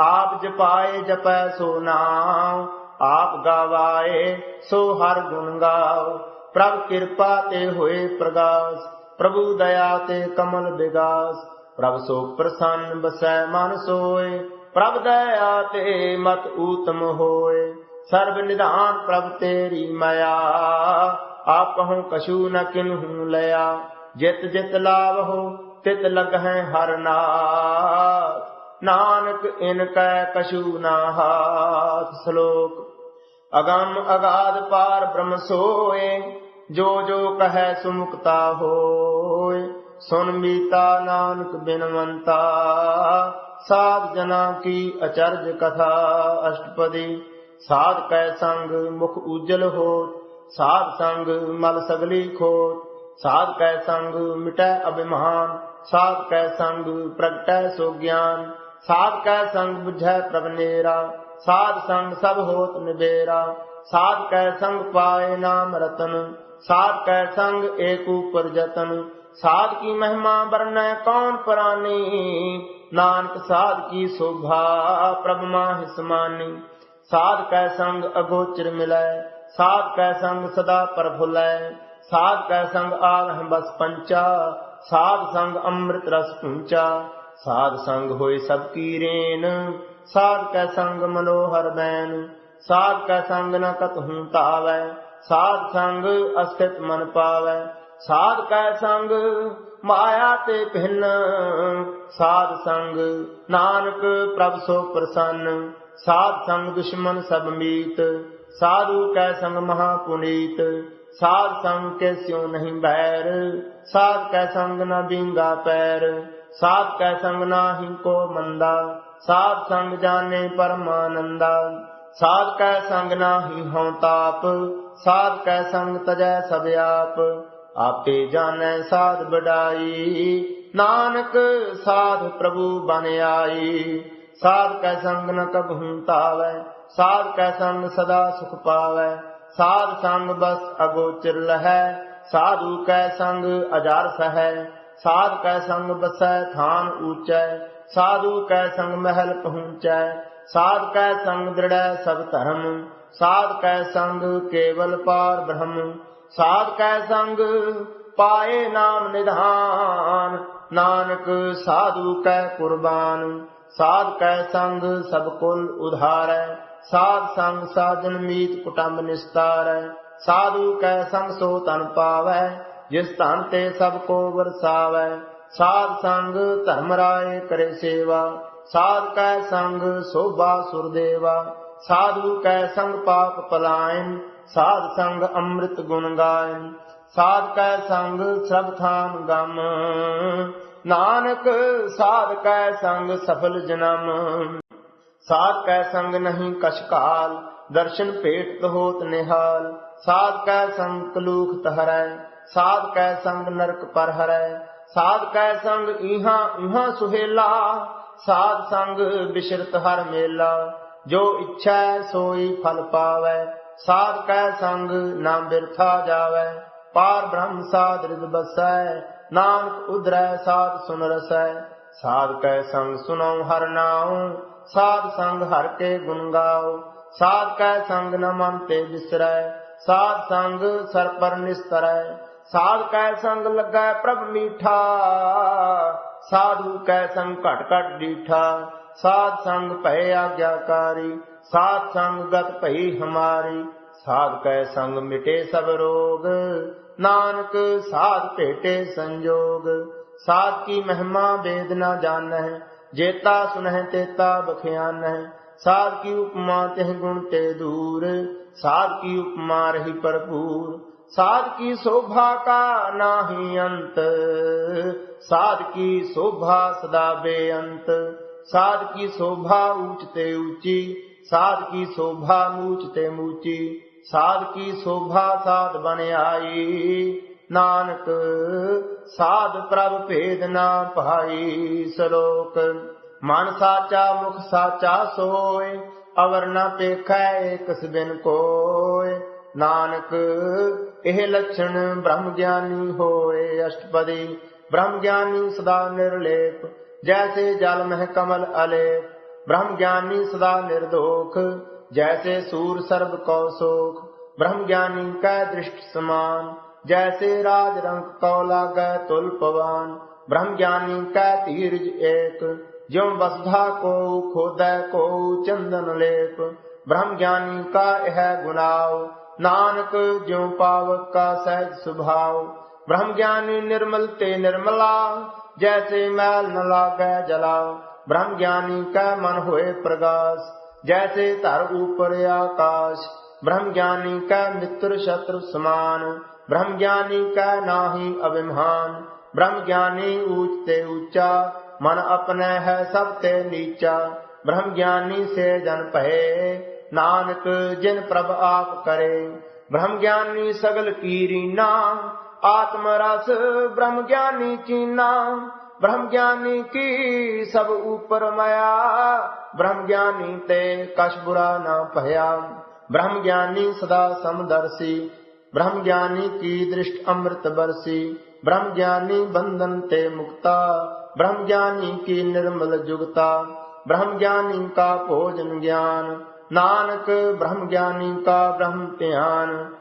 ਆਪ ਜਪਾਏ, ਜਪੈ ਸੋ ਨਾਮ ਆਪ ਗਾਵਾਏ, ਸੋ ਹਰ ਗੁਣ ਗਾਓ ਪ੍ਰਭ ਕਿਰਪਾ ਤੇ ਹੋਏ ਪ੍ਰਗਾਸ। ਪ੍ਰਭੂ ਦਇਆ ਤੇ ਕਮਲ ਵਿਗਾਸ। ਪ੍ਰਭ ਸੋ ਪ੍ਰਸੰਨ ਬਸੈ ਮਨ ਸੋਏ। ਪ੍ਰਭ ਦਇਆ ਤੇ ਮਤ ਊਤਮ ਹੋਏ। ਸਰਬ ਨਿਧਾਨ ਪ੍ਰਭ ਤੇਰੀ ਮਾਇਆ। ਆਪਹੁ ਕਛੂ ਨ ਕਿਨਹੂ ਲਿਆ। ਜਿਤ ਜਿਤ ਲਾਵਹੁ, ਤਿਤ ਲਗਹਿ ਹਰ ਨਾਥ। ਨਾਨਕ ਇਨ ਕੈ ਕਛੂ ਨਾ ਹਾਥ ਸ਼ਲੋਕ। ਅਗੰਮ ਅਗਾਧ ਪਾਰ ਬ੍ਰਹਮ ਸੋਏ, ਜੋ ਜੋ ਕਹੈ ਸੁਮੁਕਤਾ ਹੋਏ। ਸੁਨ ਮੀਤਾ ਨਾਨਕ ਬਿਨਵੰਤਾ ਸਾਧ ਜਨਾ ਕੀ ਅਚਰਜ ਕਥਾ ਅਸ਼ਟਪਦੀ। ਸਾਧ ਕੈ ਸੰਗ ਮੁਖ ਉਜਲ ਹੋ ਸਾਧ ਸੰਗ ਮਲ ਸਗਲੀ ਖੋਟ ਸਾਧ ਕੈ ਸੰਗ ਮਿਟੈ ਅਭਿਮਾਨ, ਸਾਧ ਕੈ ਸੰਗ ਪ੍ਰਗਟੈ ਸੋ ਗਿਆਨ। ਸਾਧ ਕੈ ਸੰਗ 부ਝੈ ਪ੍ਰਭ ਨੇਰਾ, ਸਾਧ ਸੰਗ ਸਭ ਹੋਤ ਨਿਬੇਰਾ ਸਾਧ ਕੈ ਸੰਗ ਪਾਏ ਨਾਮ ਰਤਨ, ਸਾਧ ਕੈ ਸੰਗ ਏਕ ਉਪਰ ਜਤਨ ਸਾਧ ਕੀ ਮਹਿਮਾ ਵਰਨੈ ਕੌਣ ਪ੍ਰਾਨੀ, ਨਾਨਕ ਸਾਧ ਕੀ ਸ਼ੋਭਾ ਪ੍ਰਭ ਮਾਹਿ ਸਮਾਨੀ, ਸਾਧ ਕੈ ਸੰਗ ਅਗੋਚਰ ਮਿਲੈ, ਸਾਧ ਕੈ ਸੰਗ ਸਦਾ ਪਰਭੁਲੈ ਸਾਧ ਕੈ ਸੰਗ ਆਗਹਿ ਬਸ ਪੰਚਾ, ਸਾਧ ਸੰਗ ਅੰਮ੍ਰਿਤ ਰਸ ਪੁੰਚਾ ਸਾਧ ਸੰਗ ਹੋਏ ਸਭ ਕੀ ਰੇਨ। ਸਾਧ ਕੈ ਸੰਗ ਮਨੋਹਰ ਬੈਨ। ਸਾਧ ਕੈ ਸੰਗ ਨ ਕਤਹੂ ਤਾਵੈ ਸਾਧ ਸੰਗ ਅਸਥਿਤ ਮਨ ਪਾਵੈ। ਸਾਧ ਕੈ ਸੰਗ ਮਾਇਆ ਤੇ ਭਿੰਨ। ਸਾਧ ਸੰਗ ਨਾਨਕ ਪ੍ਰਭ ਸੋ ਪ੍ਰਸੰਨ। ਸਾਧ ਸੰਗ ਦੁਸ਼ਮਨ ਸਭ ਮੀਤ। ਸਾਧੂ ਕੈ ਸੰਗ ਮਹਾ ਪੁਨੀਤ। ਸਾਧ ਸੰਗ ਕੇ ਸਿਉ ਨਹੀਂ ਬੈਰ। ਸਾਧ ਕੈ ਸੰਗ ਨਾ ਬਿੰਗਾ ਪੈਰ। ਸਾਧ ਕੈ ਸੰਗ ਨਾਹੀ ਕੋ ਮੰਦਾ, ਸਾਧ ਸੰਗ ਜਾਣੇ ਪਰਮਾਨੰਦਾ। ਸਾਧ ਕੈ ਸੰਗ ਨਾਹੀ ਹਉ ਤਾਪ, ਸਾਧ ਕੈ ਸੰਗ ਤਜੈ ਸਭ ਆਪ। ਆਪੇ ਜਾਣੈ ਸਾਧ ਬਡਾਈ ਨਾਨਕ ਸਾਧ ਪ੍ਰਭੂ ਬਨ ਆਈ। ਸਾਧ ਕੈ ਸੰਗ ਨ ਕਬਹੂ ਤਾਵੈ, ਸਾਧ ਕੈ ਸੰਗ ਸਦਾ ਸੁਖ ਪਾਵੈ। ਸਾਧ ਸੰਗ ਬਸ ਅਗੋਚਰ ਲਹੈ, ਸਾਧੂ ਕੈ ਸੰਗ ਅਜਾਰ ਸਹੈ। ਸਾਧ ਕੈ ਸੰਗ ਬਸੈ, ਥਾਨ ਊਚੈ। ਸਾਧੂ ਕੈ ਸੰਗ ਮਹਿਲ ਪਹੁੰਚੈ। ਸਾਧ ਕੈ ਸੰਗ ਦ੍ਰਿੜੈ ਸਭ ਧਰਮ। ਸਾਧ ਕੈ ਸੰਗ ਕੇਵਲ ਪਾਰ ਬ੍ਰਹਮ। ਸਾਧ ਕੈ ਸੰਗ ਪਾਏ ਨਾਮ ਨਿਧਾਨ। ਨਾਨਕ ਸਾਧੂ ਕੈ ਕੁਰਬਾਨ। ਸਾਧ ਕੈ ਸੰਗ ਸਭ ਕੁਲ ਉਧਾਰੈ। ਸਾਧ ਸੰਗ ਸਾਜਨ ਮੀਤ ਕੁਟੰਬ ਨਿਸਤਾਰੈ। ਸਾਧੂ ਕੈ ਸੰਗ ਸੋ ਤਨ ਪਾਵੈ। ਜਿਸ ਧਨ ਤੇ ਸਭ ਕੋ ਵਰਸਾਵੈ, ਸਾਧ ਸੰਗ ਧਰਮ ਰਾਏ ਕਰੇ ਸੇਵਾ, ਸਾਧ ਕੈ ਸੰਗ ਸੋਭਾ ਸੁਰਦੇਵਾ ਸਾਧੂ ਕੈ ਸੰਗ ਪਾਪ ਪਲਾਇਨ, ਸਾਧ ਸੰਗ ਅੰਮ੍ਰਿਤ ਗੁਣ ਗਾਇਨ, ਸਾਧ ਕੈ ਸੰਗ ਸਭ ਥਾਮ ਗਮ, ਨਾਨਕ ਸਾਧ ਕੈ ਸੰਗ ਸਫਲ ਜਨਮ, ਸਾਧ ਕੈ ਸੰਗ ਨਹੀਂ ਕਛ ਕਾਲ ਦਰਸ਼ਨ ਭੇਟ ਹੋਤ ਨਿਹਾਲ ਸਾਧ ਕੈ ਸੰਗ ਕਲੂਖ ਤਹਰੈ, ਸਾਧ ਕੈ ਸੰਗ ਨਰਕ ਪਰ ਹਰੈ ਸਾਧ ਕੈ ਸੰਗ ਇਹਾਂ ਉਹਾਂ ਸੁਹੇਲਾ, ਸਾਧ ਸੰਗ ਬਿਸ਼ਰਤ ਹਰ ਮੇਲਾ, ਜੋ ਇੱਛਾ ਸੋਈ ਫਲ ਪਾਵੈ, ਸਾਧ ਕੈ ਸੰਗ ਨਾਮ ਬਿਰਥਾ ਜਾਵੈ, ਪਾਰ ਬ੍ਰਹਮ ਸਾਧ ਰਿਦ ਬਸੈ, ਨਾਨਕ ਉਧਰੈ ਸਾਧ ਸੁਨ ਰਸੈ, ਸਾਧ ਕੈ ਸੰਗ ਸੁਨਉ ਹਰ ਨਾਉ, ਸਾਧ ਸੰਗ ਹਰ ਕੇ ਗੁਣ ਗਾਓ ਸਾਧ ਕੈ ਸੰਗ ਨ ਮਨ ਤੇ ਬਿਸਰੈ ਸਾਧ ਸੰਗ ਸਰ ਪਰ ਨਿਸਤਰੈ। ਸਾਧ ਕੈ ਸੰਗ ਲੱਗੈ ਪ੍ਰਭ ਮੀਠਾ। ਸਾਧੂ ਕੈ ਸੰਗ ਘਟ ਘਟ ਡੀਠਾ। ਸਾਧ ਸੰਗ ਭੈ ਆਗਿਆਕਾਰੀ। ਸਾਧ ਸੰਗ ਗਤ ਭਈ ਹਮਾਰੀ। ਸਾਧ ਕੈ ਸੰਗ ਮਿਟੇ ਸਭ ਰੋਗ। ਨਾਨਕ ਸਾਧ ਭੇਟੇ ਸੰਜੋਗ। ਸਾਧ ਕੀ ਮਹਿਮਾ ਵੇਦ ਨਾ ਜਾਣੈ ਜੇਤਾ ਸੁਨਹਿ ਤੇਤਾ ਬਖਿਆਨਹਿ। ਸਾਧ ਕੀ ਉਪਮਾ ਤਿਹ ਗੁਣ ਤੇ ਦੂਰ, ਸਾਧ ਕੀ ਉਪਮਾ ਰਹੀ ਭਰਪੂਰ। ਸਾਧ ਕੀ ਸ਼ੋਭਾ ਕਾ ਨਾਹੀ ਅੰਤ, ਸਾਧ ਕੀ ਸ਼ੋਭਾ ਸਦਾ ਬੇਅੰਤ। ਸਾਧ ਕੀ ਸ਼ੋਭਾ ਊਚ ਤੇ ਊਚੀ, ਸਾਧ ਕੀ ਸ਼ੋਭਾ ਮੂਚ ਤੇ ਮੂਚੀ, ਸਾਧ ਕੀ ਸ਼ੋਭਾ ਸਾਧ ਬਨ ਆਈ। ਨਾਨਕ, ਸਾਧ ਪ੍ਰਭ ਭੇਦ ਨਾ ਭਾਈ ਸ਼ਲੋਕ। ਮਨ ਸਾਚਾ, ਮੁਖ ਸਾਚਾ ਸੋਏ, ਅਵਰ ਨਾ ਪੇਖੈ ਏਕਸ ਬਿਨ ਕੋਏ। ਨਾਨਕ, ਇਹ ਲਛਣ ਬ੍ਰਹਮ ਗਿਆਨੀ ਹੋਏ। ਅਸ਼ਟਪਦੀ, ਬ੍ਰਹਮ ਗਿਆਨੀ ਸਦਾ ਨਿਰਲੇਪ, ਜੈਸੇ ਜਲ ਮਹਿ ਕਮਲ ਅਲੇ ਬ੍ਰਹਮ ਗਿਆਨੀ ਸਦਾ ਨਿਰਦੋਖ, ਜੈਸੇ ਸੂਰ ਸਰਬ ਕੋ ਸੋਖ। ਬ੍ਰਹਮ ਗਿਆਨੀ ਕੈ ਦ੍ਰਿਸ਼ਟ ਸਮਾਨ, ਜੈਸੇ ਰਾਜ ਰੰਗ ਕੋ ਲਾਗੈ ਤੁਲ ਪਵਾਨ। ਬ੍ਰਹਮ ਗਿਆਨੀ ਕੈ ਤੀਰਜ ਏਕ جم وسدھا کو کھود کو چندن لیپ برہم گیانی کا اہ گناؤ نانک جیو پاوک کا سہج سبھاؤ برہم گیانی نرمل تے نرملا جیسے میل نہ لاگے جلاؤ برہم گیانی کا من ہوئے پرگاس جیسے تر اوپر آکاش برہم گیانی کا متر شتر سمان برہم گیانی کا نہ ہی ابھمان برہم گیانی اونچتے اونچا ਮਨ ਆਪਣਾ ਹੈ ਸਭ ਤੇ ਨੀਚਾ, ਬ੍ਰਹਮ ਗਿਆਨੀ ਸੇ ਜਨ ਭਏ। ਨਾਨਕ, ਜਿਨ ਪ੍ਰਭ ਆਪ ਕਰੇ, ਬ੍ਰਹਮ ਗਿਆਨੀ ਸਗਲ ਕੀਰੀਨਾ ਆਤਮ ਰਸ, ਬ੍ਰਹਮ ਗਿਆਨੀ ਚੀਨਾ। ਬ੍ਰਹਮ ਗਿਆਨੀ ਕੀ ਸਭ ਉਪਰ ਮਾਇਆ। ਬ੍ਰਹਮ ਗਿਆਨੀ ਤੇ ਕਛ ਬੁਰਾ ਨਾ ਭਇਆ। ਬ੍ਰਹਮ ਗਿਆਨੀ ਸਦਾ ਸਮਦਰਸੀ ਬ੍ਰਹਮ ਗਿਆਨੀ ਕੀ ਦ੍ਰਿਸ਼ਟ ਅੰਮ੍ਰਿਤ ਬਰਸੀ। ਬ੍ਰਹਮ ਗਿਆਨੀ ਬੰਧਨ ਤੇ ਮੁਕਤਾ। ਬ੍ਰਹਮ ਗਿਆਨੀ ਕੀ ਨਿਰਮਲ ਜੁਗਤਾ ਬ੍ਰਹਮ ਗਿਆਨੀ ਕਾ ਭੋਜਨ ਗਿਆਨ। ਨਾਨਕ ਬ੍ਰਹਮ ਗਿਆਨੀ ਕਾ ਬ੍ਰਹਮ ਧਿਆਨ।